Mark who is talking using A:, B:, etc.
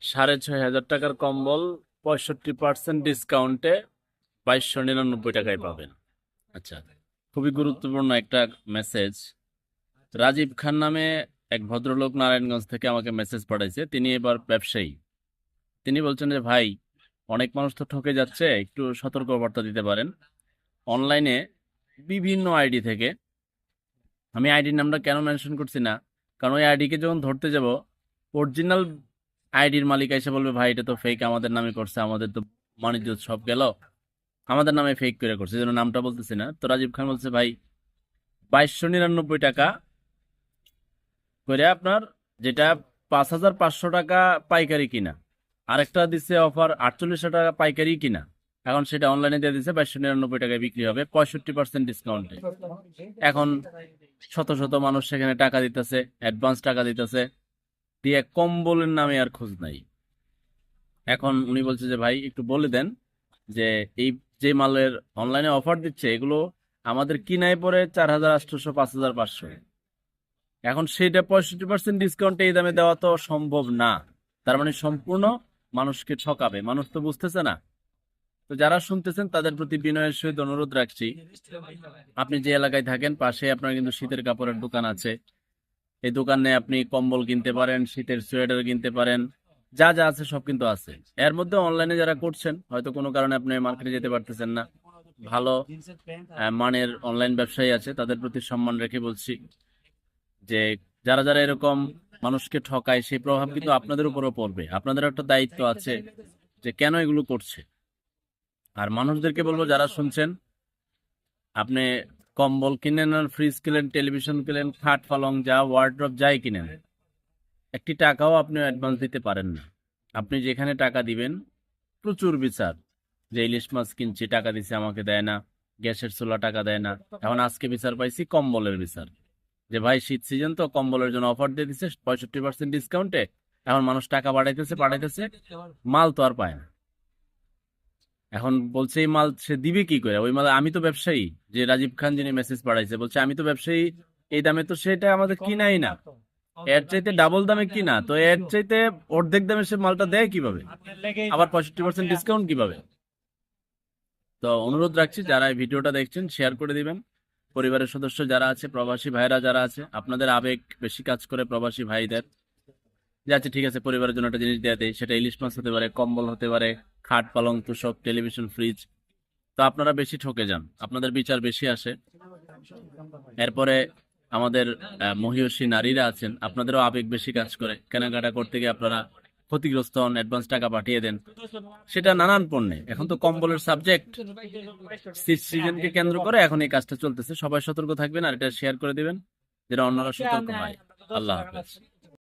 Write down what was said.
A: সাড়ে ছয় হাজার টাকার কম্বল পঁয়ষট্টি পার্সেন্ট ডিসকাউন্টে বাইশশো নিরানব্বই টাকায় পাবেন। আচ্ছা। খুবই গুরুত্বপূর্ণ একটা মেসেজ রাজীব খান নামে এক ভদ্রলোক নারায়ণগঞ্জ থেকে আমাকে মেসেজ পাঠাইছে। তিনি এবার ব্যবসায়ী। তিনি বলছেন যে ভাই অনেক মানুষ তো ঠকে যাচ্ছে একটু সতর্কবার্তা দিতে পারেন। অনলাইনে বিভিন্ন আইডি থেকে। আমি আইডির নামটা কেন মেনশন করছি না? কারণ ওই আইডিকে যখন ধরতে যাব অরিজিনাল আইডির মালিক এসে বলবে, ভাই, এটা তো ফেক আমাদের নামে করছে, আমাদের তো বাণিজ্য সব গেল। আমাদের নামে ফেক করে করছে জন্য নামটা বলতেছি না। তো রাজীব খান বলছে, ভাই, বাইশশো নিরানব্বই টাকা করে আপনার যেটা পাঁচ হাজার পাঁচশো টাকা পাইকারি কিনা, আরেকটা দিচ্ছে অফার আটচল্লিশশো টাকা পাইকারি কিনা, এখন সেটা অনলাইনে দিয়ে দিচ্ছে বাইশশো নিরানব্বই টাকায় বিক্রি হবে, পঁয়ষট্টি পার্সেন্ট ডিসকাউন্টে এখন শত শত মানুষ সেখানে টাকা দিতেছে অ্যাডভান্স টাকা দিতেছে দিয়ে কম্বলের নামে আর খোঁজ নাই। এখন উনি বলছে যে, ভাই, একটু বলে দেন যে, এই যে মালের অনলাইনে অফার দিচ্ছে, এগুলো আমাদের কিনায় পরে চার হাজার আটশোশো পাঁচ হাজার, পাঁচশো। এখন সেটা পঁয়ষট্টি পার্সেন্ট ডিসকাউন্ট এই দামে দেওয়া তো সম্ভব না। তার মানে সম্পূর্ণ মানুষকে ঠকাবে। মানুষ তো বুঝতেছে না। তো যারা শুনতেছেন, তাদের প্রতি বিনয়ের সহিত অনুরোধ রাখছি। আপনি যে এলাকায় থাকেন পাশে আপনার কিন্তু শীতের কাপড়ের দোকান আছে। এই দোকানে আপনি কম্বল কিনতে পারেন, শীতের সোয়েটার কিনতে পারেন, যা যা আছে সব কিন্তু আছে। এর মধ্যে অনলাইনে যারা করছেন, হয়তো কোনো কারণে আপনি মার্কেটে যেতে পারতেছেন না। ভালো মানের অনলাইন ব্যবসায়ী আছে, তাদের প্রতি সম্মান রেখে বলছি যে যারা যারা এরকম মানুষকে ঠকায়, সেই প্রভাব কিন্তু আপনাদের উপরও পড়বে। আপনাদের একটা দায়িত্ব আছে যে কেন এগুলো করছে। আর মানুষদেরকে বলব, যারা শুনছেন, আপনি কম্বল কিনেন আর ফ্রিজ কিনেন টেলিভিশন কিনেন, খাট, পালং, যা ওয়ার্ড্রপ যাই কিনেন, একটি টাকাও আপনি অ্যাডভান্স দিতে পারেন না। আপনি যেখানে টাকা দিবেন, প্রচুর বিচার। যে ইলিশ মাছ কিনছি, টাকা দিছে, আমাকে দেয় না। গ্যাসের চুলা টাকা দেয় না। এখন আজকে বিচার পাইছি, কম্বলের বিচার। যে ভাই, শীত সিজন তো, কম্বলের জন্য অফার দিয়ে দিচ্ছে পঁয়ষট্টি পার্সেন্ট ডিসকাউন্টে এখন মানুষ টাকা বাড়াইতেছে পাঠাইতেছে, মাল তো আর পায় না। এখন বলছে এই মাল সে দিবে কি করে? ওই মাল আমি তো ব্যবসায়ী। যে রাজীব খান যিনি মেসেজ পাঠাইছে বলছে আমি তো ব্যবসায়ী এই দামে তো সেটা আমাদের কিনাই না। এর চাইতে ডাবল দামে কিনা? তো এর চাইতে অর্ধেক দামে সে মালটা দেয় কীভাবে? আবার পঁয়ষট্টি পার্সেন্ট ডিসকাউন্ট কীভাবে? তো অনুরোধ রাখছি যারা এই ভিডিওটা দেখছেন শেয়ার করে দিবেন। পরিবারের সদস্য যারা আছে প্রবাসী ভাইরা যারা আছে আপনাদের আবেগ বেশি কাজ করে প্রবাসী ভাইদের। যে আচ্ছা ঠিক আছে, পরিবারের জন্য একটা জিনিস দেওয়া দেয় সেটা ইলিশ মাছ হতে পারে, কম্বল হতে পারে, খাট, পালং, তোষক, টেলিভিশন, ফ্রিজ। তো আপনারা বেশি ঠকে যান, আপনাদের বিচার বেশি আসে। এরপরে আমাদের মহিয়সী নারীরা আছেন, আপনাদেরও আবেগ বেশি কাজ করে। কেনাকাটা করতে গিয়ে আপনারা ক্ষতিগ্রস্ত হন অ্যাডভান্স টাকা পাঠিয়ে দেন। সেটা নানান পণ্যে। এখন তো কম্বলের সাবজেক্ট সিজনকে কেন্দ্র করে এখন এই কাজটা চলতেছে। সবাই সতর্ক থাকবেন আর এটা শেয়ার করে দিবেন যেটা অন্যরা সতর্ক হয়। আল্লাহ হাফেজ।